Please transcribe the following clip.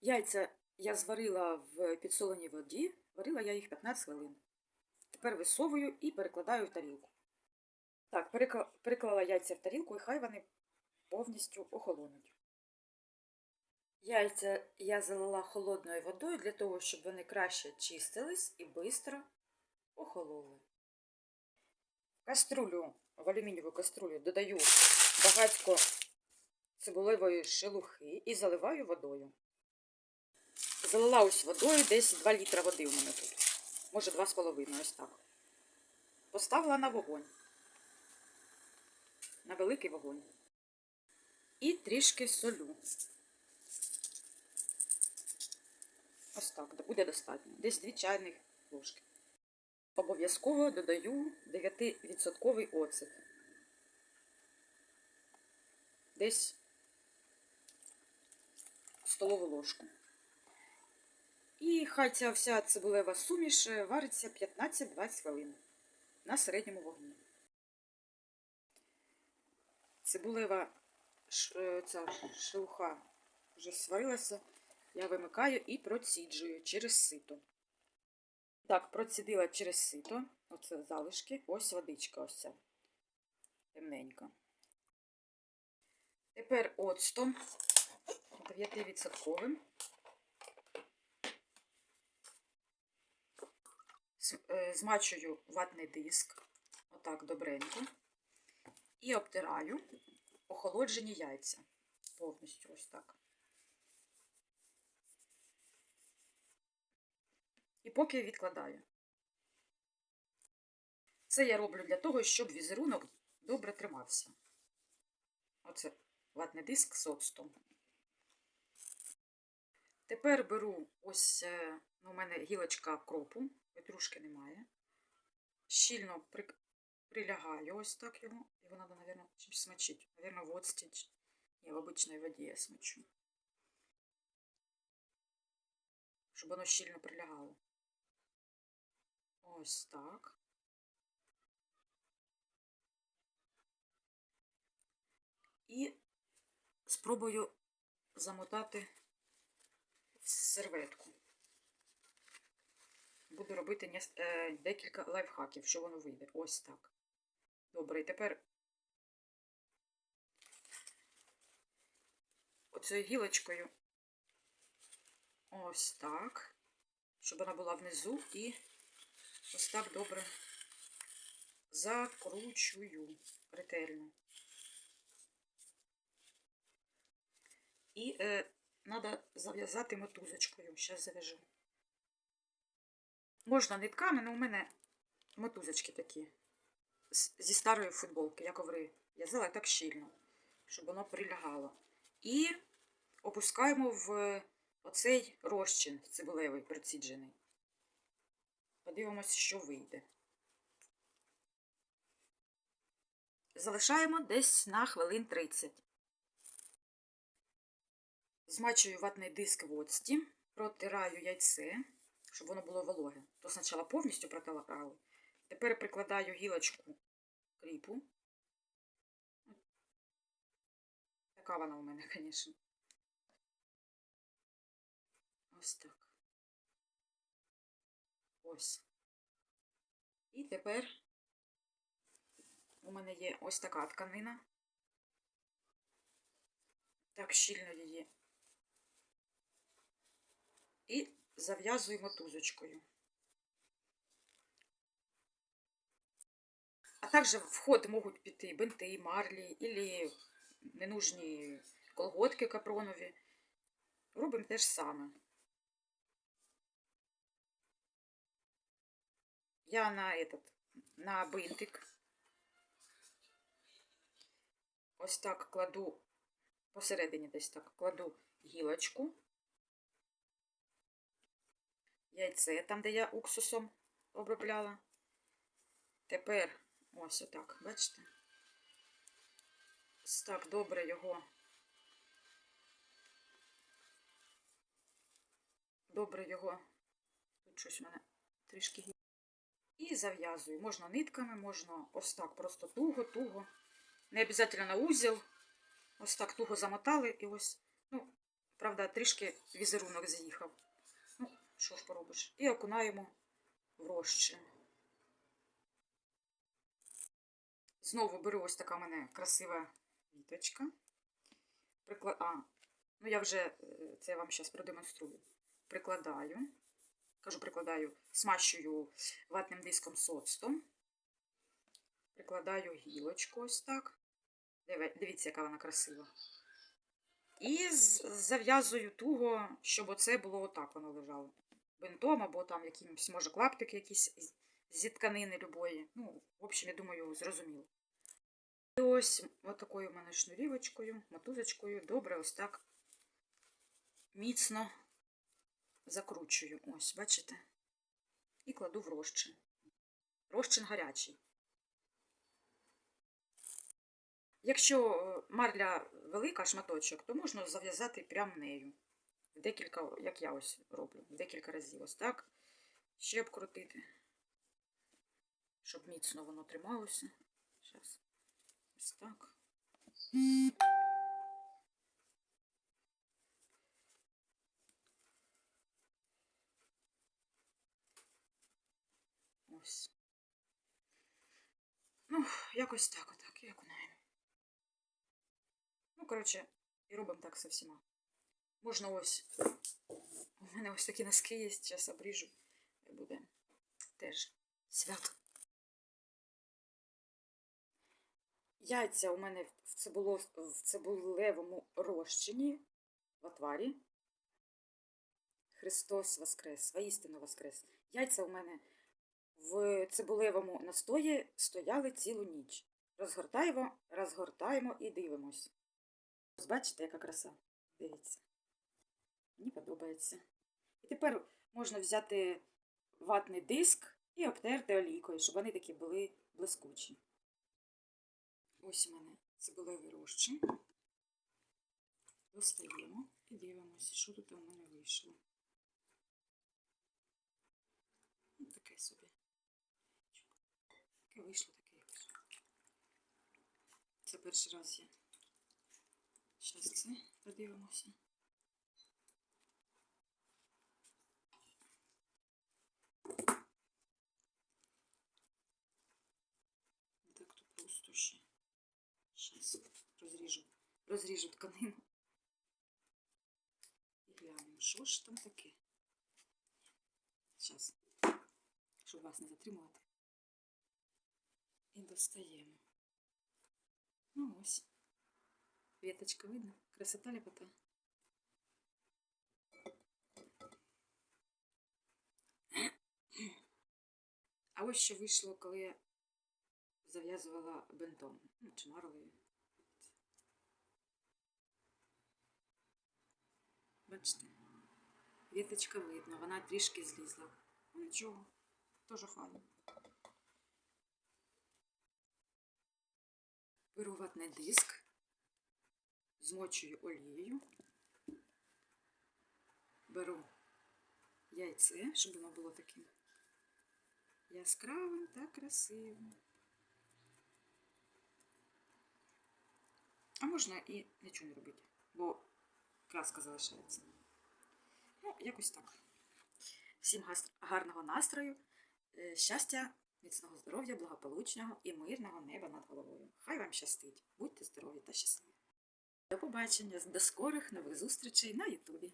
Яйця я зварила в підсоленій воді, варила я їх 15 хвилин. Тепер висовую і перекладаю в тарілку. Так, переклала яйця в тарілку і хай вони повністю охолонуть. Яйця я залила холодною водою для того, щоб вони краще чистились і швидко охололи. В каструлю, в алюмінієву каструлю додаю багатько цибулевої шелухи і заливаю водою. Залила ось водою, десь 2 літра води у мене тут. Може 2,5, ось так. Поставила на вогонь. На великий вогонь. І трішки солю. Ось так, буде достатньо. Десь 2 чайних ложки. Обов'язково додаю 9% оцет. Десь столову ложку. І хай ця вся цибулева суміш е, вариться 15-20 хвилин на середньому вогні. Цибулева е, ця шелуха вже сварилася. Я вимикаю і проціджую через сито. Так, процідила через сито. Оце залишки. Ось водичка ось ця. Темненька. Тепер оцтом 9%. З- е, Змачую ватний диск. Отак добренько. І обтираю охолоджені яйця. Повністю ось так. І поки відкладаю. Це я роблю для того, щоб візерунок добре тримався. Оце ватний диск з оцтом. Тепер беру ось, е, ну, у мене гілочка кропу, петрушки немає. Щільно при, прилягаю ось так його. Його треба, мабуть, чимось смочити. Навірно, в оцті. Ні, в обичній воді я смочу. Щоб воно щільно прилягало. Ось так. І спробую замотати серветку. Буду робити е, декілька лайфхаків, що воно вийде. Ось так. Добре, і тепер оцею гілочкою ось так, щоб вона була внизу і ось так добре закручую ретельно. І е, треба зав'язати мотузочкою. Зараз зав'яжу. Можна нитками, але у мене мотузочки такі. Зі старої футболки, я коври в'язала так щільно, щоб воно прилягало. І опускаємо в оцей розчин цибулевий приціджений. Подивимось, що вийде. Залишаємо десь на хвилин 30. Змачую ватний диск в оцті, протираю яйце, щоб воно було вологе. То спочатку повністю протирали. Тепер прикладаю гілочку кріпу. Така вона у мене, звісно. Ось так. Ось. І тепер у мене є ось така тканина. Так щільно її. І зав'язую мотузочкою. А також в ход можуть піти бинти, марлі, і ненужні колготки капронові. Робимо те ж саме. Я на этот, на бинтик ось так кладу посередині десь так кладу гілочку, яйце, там, де я уксусом обробляла. Тепер ось отак, бачите? Ось так добре його. Добре його. Тут щось у мене трішки гі- І зав'язую. Можна нитками, можна ось так, просто туго-туго. Не обов'язково на узел. Ось так туго замотали і ось, ну, Правда, трішки візерунок з'їхав. Що ж поробиш? І окунаємо в розчин. Знову беру ось така в мене красива віточка. Прикла... А, ну я вже е, це я вам зараз продемонструю. Прикладаю. Кажу, прикладаю, смащую ватним диском соцтом. Прикладаю гілочку ось так. Дивіться, яка вона красива. І зав'язую туго, щоб оце було отак воно лежало. Бинтом або там якимось, може, клаптики якісь зі тканини любої. Ну, в общем, я думаю, зрозуміло. І ось отакою в мене шнурівочкою, мотузочкою, добре ось так міцно закручую. Ось, бачите? І кладу в розчин. Розчин гарячий. Якщо е, марля велика шматочок, то можна зав'язати прямо нею. Декілька, як я ось роблю, декілька разів ось так. Ще обкрутити, щоб міцно воно трималося. Зараз. Ось так. Ось. Ну, якось так, отак, і окунаємо. Ну, коротше, і робимо так со всіма. Можна ось. У мене ось такі носки є, зараз обріжу. І буде теж свято. Яйця у мене в, цибуло, в цибулевому розчині в отварі. Христос Воскрес, воістину Воскрес. Яйця у мене в цибулевому настої стояли цілу ніч. Розгортаємо, розгортаємо і дивимось. Ось бачите, яка краса? Дивіться. Мені подобається. І тепер можна взяти ватний диск і обтерти олійкою, щоб вони такі були блискучі. Ось у мене цибулевий розчин. Достаємо і дивимося, що тут у мене вийшло. Ось таке собі. Таке вийшло таке ось. Це перший раз я. Зараз це подивимося. Не так то просто ще. Зараз розріжу, розріжу тканину. І глянемо, що ж там таке. Зараз, щоб вас не затримувати. І достаємо. Ну ось. Веточка видно? Красота лепота. А ось що вийшло, коли я зав'язувала бинтом. Ну, чи марлею. Бачите? Віточка видно, вона трішки злізла. Ну нічого, теж файно. Беру ватний диск, змочую олією, беру яйце, щоб воно було таким яскравим та красивим. А можна і нічого не робити, бо краска залишається. Якось так. Всім гарного настрою, е, щастя, міцного здоров'я, благополучного і мирного неба над головою. Хай вам щастить. Будьте здорові та щасливі. До побачення, до скорих нових зустрічей на Ютубі.